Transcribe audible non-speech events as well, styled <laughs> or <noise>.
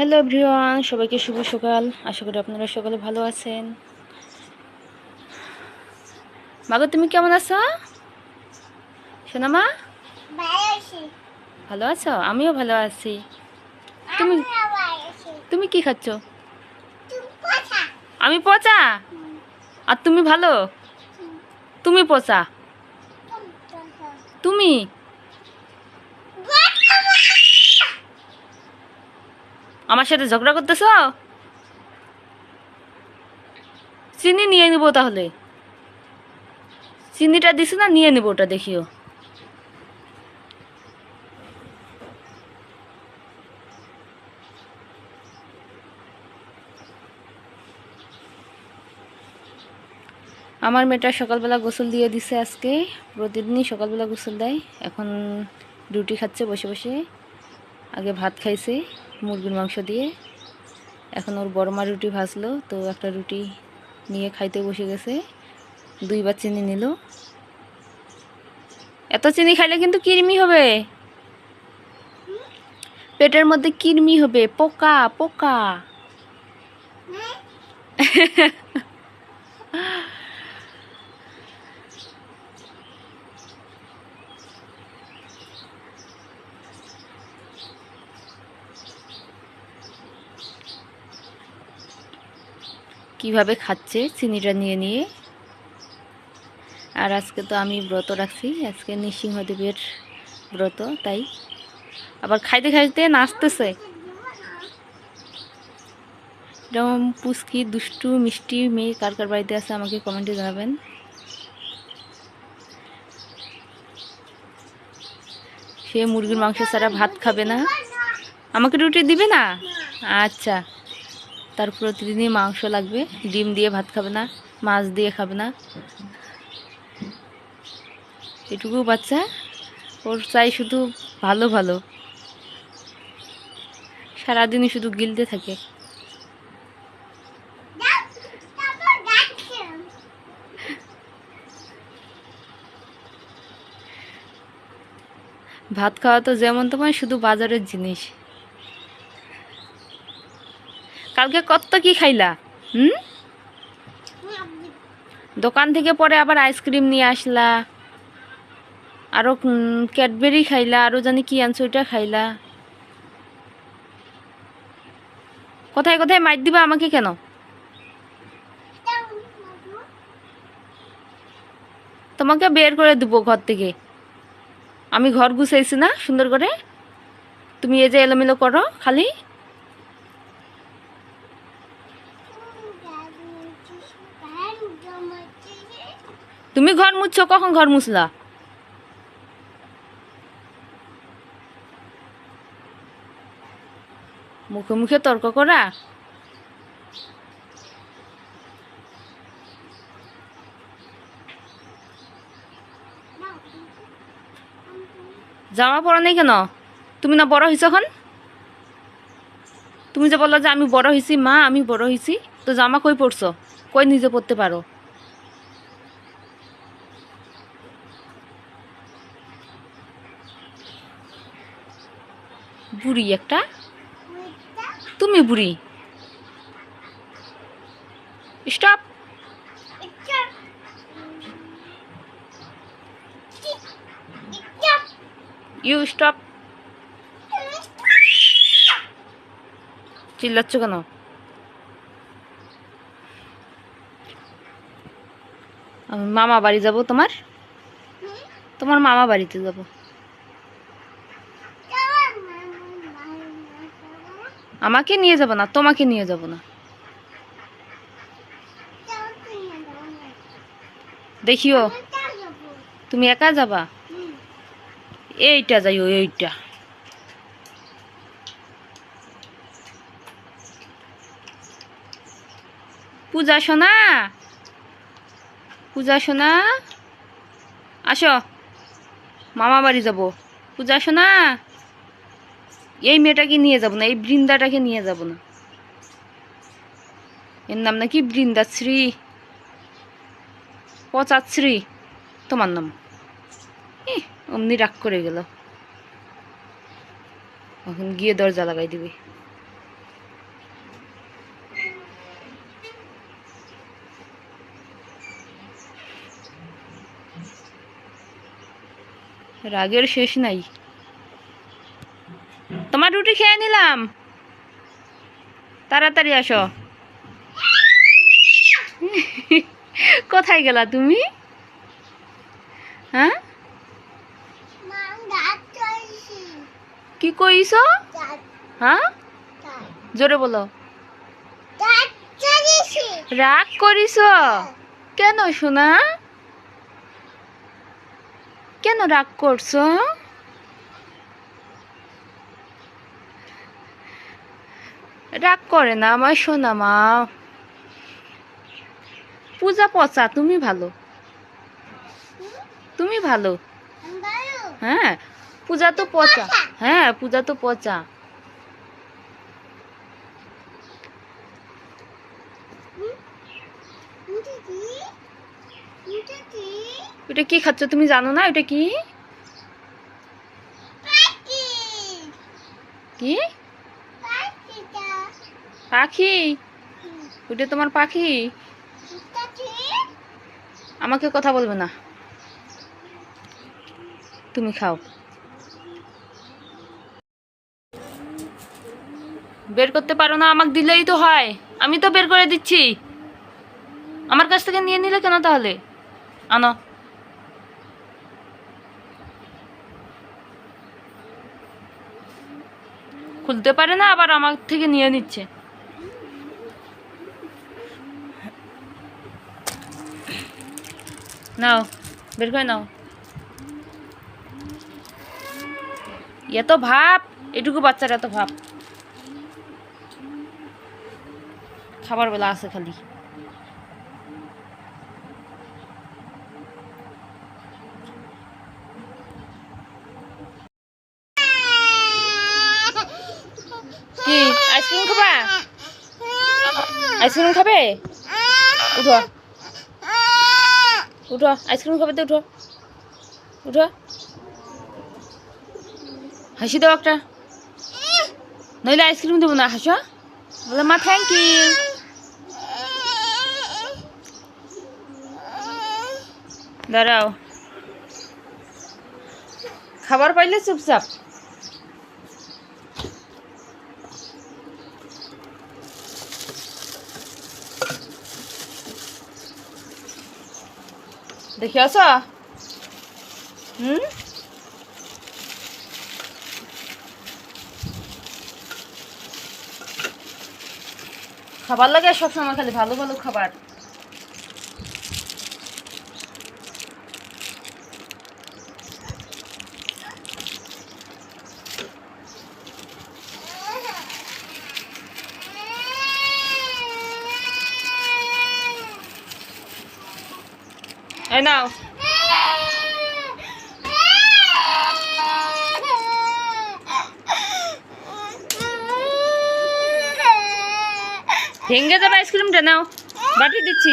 Hello everyone সবাইকে শুভ সকাল। আশা করি আপনারা সকালে ভালো আছেন। মাগো তুমি কেমন আছো? সোনামা? ভালো আছো। আমিও ভালো আছি। তুমি তুমি কি খাচ্ছ? আমি পচা? আর তুমি ভালো? তুমি পচা। তুমি? আমার সাথে ঝগড়া করতেছ? চিনি নিয়ে নিব তাহলে। চিনিটা দিছি না, নিয়ে নিব ওটা, দেখিও। আমার মেয়েটা সকালবেলা গোসল দিয়ে দিছে আজকে। প্রতিদিনই সকালবেলা গোসল দেয়। এখন রুটি খাচ্ছে, বসে বসে। আগে ভাত খাইছে। মুরগির মাংস দিয়ে। এখন ওর বড় মা রুটি ভাজলো তো একটা রুটি নিয়ে খাইতে বসে গেছে। দুইবার চিনি নিল। এত চিনি খাইলে কিন্তু কিরমি হবে? পেটের মধ্যে কিরমি হবে? পোকা পোকা। <laughs> কীভাবে খাচ্ছে চিনিটা নিয়ে নিয়ে। আর আজকে তো আমি ব্রত রাখছি, আজকে নৃসিংহদেবের ব্রত, তাই। আবার খাইতে খাইতে নাচতেছে। যেমন পুচকি, দুষ্টু, মিষ্টি মেয়ে কার কার বাড়িতে আছে আমাকে কমেন্টে জানাবেন। সে মুরগির মাংস ছাড়া ভাত খাবে না। আমাকে রুটি দিবে না? আচ্ছা। তার প্রতিদিনই মাংস লাগবে। ডিম দিয়ে ভাত খাবে না, মাছ দিয়ে খাবে না। এটুকু বাচ্চা, ওর চাই শুধু ভালো ভালো। সারাদিনই শুধু গিলতে থাকে। ভাত খাওয়া তো যেমন তোমার শুধু বাজারের জিনিস। কালকে কত কি খাইলা? হুম? দোকান থেকে পরে আবার আইসক্রিম নিয়ে আসলা। আরও ক্যাডবেরি খাইলা আরও জানি কি আনছো ওইটা খাইলা। কোথায় কোথায় মাইর দিবা আমাকে কেন? তোমাকে বের করে দেবো ঘর থেকে। আমি ঘর গুছাইছি না সুন্দর করে। তুমি এই যে এলোমেলো করো, খালি। তুমি ঘর মুছছো, কখন ঘর মুছলা? মুখে মুখে তর্ক করা? জামা পরা নেই কেন? তুমি না বড় হয়েছ এখন? তুমি যে বলল যে আমি বড় হয়েছি মা, আমি বড় হয়েছি তো জামা কই পড়ছো? কই নিজে পড়তে পারো? বুড়ি একটা? তুমি বুড়ি? স্টপ ইউ স্টপ চিল্লাচ্ছ কেন? মামা বাড়ি যাব তোমার? তোমার মামা বাড়িতে যাব। আমাকে নিয়ে যাব না, তোমাকে নিয়ে যাব না। দেখিও, তুমি একা যাবা? এইটা যাইও এইটা। পূজা সোনা পূজা সোনা। আসো, মামা বাড়ি যাব। পূজা সোনা। এই মেয়েটাকে নিয়ে যাব না, এই বৃন্দাটাকে নিয়ে যাব না। এর নাম নাকি বৃন্দাশ্রী? পচাশ্রী, তোমার নাম? অমনি রাগ করে গেল। এখন গিয়ে দরজা লাগাই দিবি। রাগের শেষ নাই। খেয়ে নিলাম। তাড়াতাড়ি আসো। কোথায় গেলা তুমি? হ্যাঁ? কি কইছ? হ্যাঁ? জোরে বলো। রাগ করিস কেন শোনা কেন রাগ করছ? রাগ করে না আমার সোনা মা। পূজা পচা তুমি ভালো। তুমি ভালো। হ্যাঁ পূজা তো পচা। হ্যাঁ পূজা তো পচা। ওটা কি খাচ্ছ তুমি জানো না? ওটা কি? কি? পাখি? ওটা তোমার পাখি? আমাকে কথা বলবে না। তুমি খাও। বের করতে পারো না আমাকে দিলেই তো হয়। আমি তো বের করে দিচ্ছি। আমার কাছ থেকে নিয়ে নিলে কেন তাহলে? আনো। খুলতে পারে না আবার আমার থেকে নিয়ে নিচ্ছে। নাও, বের করে নাও। এত ভাব, এটুকু বাচ্চার এত ভাব। খাবার বেলা আছে খালি। আইসক্রিম খাবা? আইসক্রিম খাবে? উঠো। উঠো, আইসক্রিম খাবে তো উঠো। উঠো। হাসি দাও একটা। নইলে আইসক্রিম দেবো না, হাসো। বলে, মা থ্যাংক ইউ দাঁড়াও। খাবার পাইলে চুপচাপ। দেখি আস? হুম? খাবার লাগে সবসময় খালি ভালো ভালো খাবার। এই নাও <laughs> ভেঙে যাবে আইসক্রিমটা নাও। বাটি দিচ্ছি।